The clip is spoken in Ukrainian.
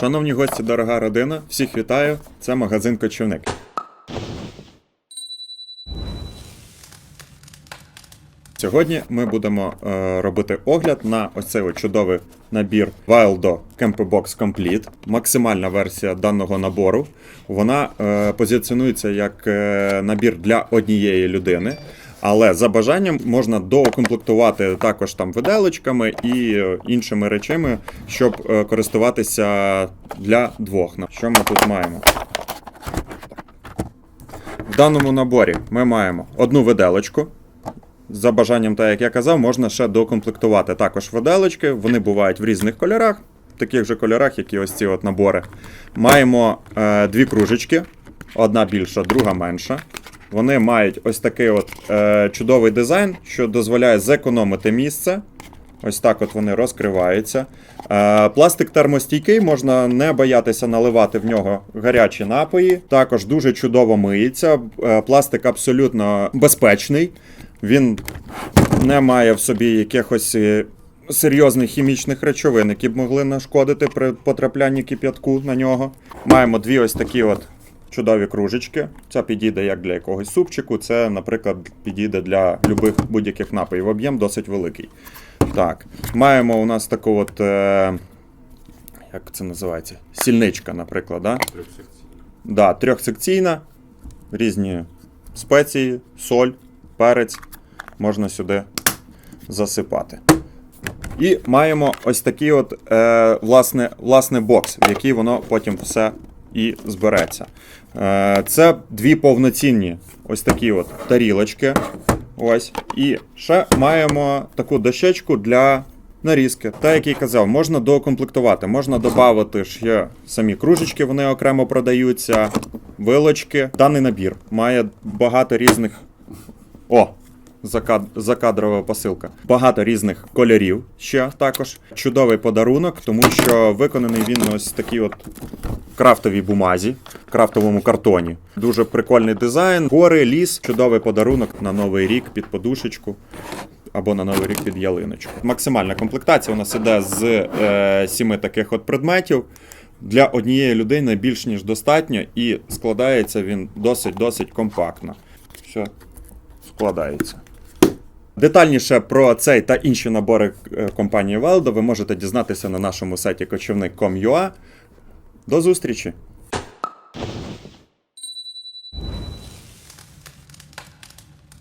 Шановні гості, дорога родина, всіх вітаю. Це магазин Кочівник. Сьогодні ми будемо е, робити огляд на ось цей чудовий набір Wildo Camperbox Complete. Максимальна версія даного набору. Вона е, позиціонується як е, набір для однієї людини. Але за бажанням можна доукомплектувати також там виделочками і е, іншими речами, щоб е, користуватися для двох. Що ми тут маємо? В даному наборі ми маємо одну виделочку. За бажанням, так як я казав, можна ще докомплектувати також виделочки. Вони бувають в різних кольорах, в таких же кольорах, як і ось ці от набори. Маємо е, дві кружечки, одна більша, друга менша. Вони мають ось такий от е, чудовий дизайн, що дозволяє зекономити місце. Ось так от вони розкриваються. Е, пластик термостійкий, можна не боятися наливати в нього гарячі напої. Також дуже чудово миється. Е, пластик абсолютно безпечний. Він не має в собі якихось е, серйозних хімічних речовин, які б могли нашкодити при потраплянні кип'ятку на нього. Маємо дві ось такі от чудові кружечки. Це підійде як для якогось супчику, це, наприклад, підійде для любих будь-яких напоїв. Об'єм досить великий. Так, маємо у нас таку от. Е, як це називається? Сільничка, наприклад. Да? Да, трьохсекційна, різні спеції, соль, перець можна сюди засипати. І маємо ось такий от, е, власне, власне бокс, в який воно потім все і збереться. Е, це дві повноцінні ось такі от тарілочки. Ось. І ще маємо таку дощечку для нарізки. Та, як я казав, можна докомплектувати, можна додати ще самі кружечки, вони окремо продаються, вилочки. Даний набір має багато різних. О! закад... закадрова посилка. Багато різних кольорів ще також. Чудовий подарунок, тому що виконаний він ось такий от крафтовій бумазі, крафтовому картоні. Дуже прикольний дизайн. Гори, ліс, чудовий подарунок на новий рік під подушечку. Або на новий рік під ялиночку. Максимальна комплектація у нас іде з е, сіми таких от предметів. Для однієї людини більш ніж достатньо, і складається він досить-досить компактно. Все складається. Детальніше про цей та інші набори е, компанії Велдо ви можете дізнатися на нашому сайті кочівник.com.ua. До зустрічі!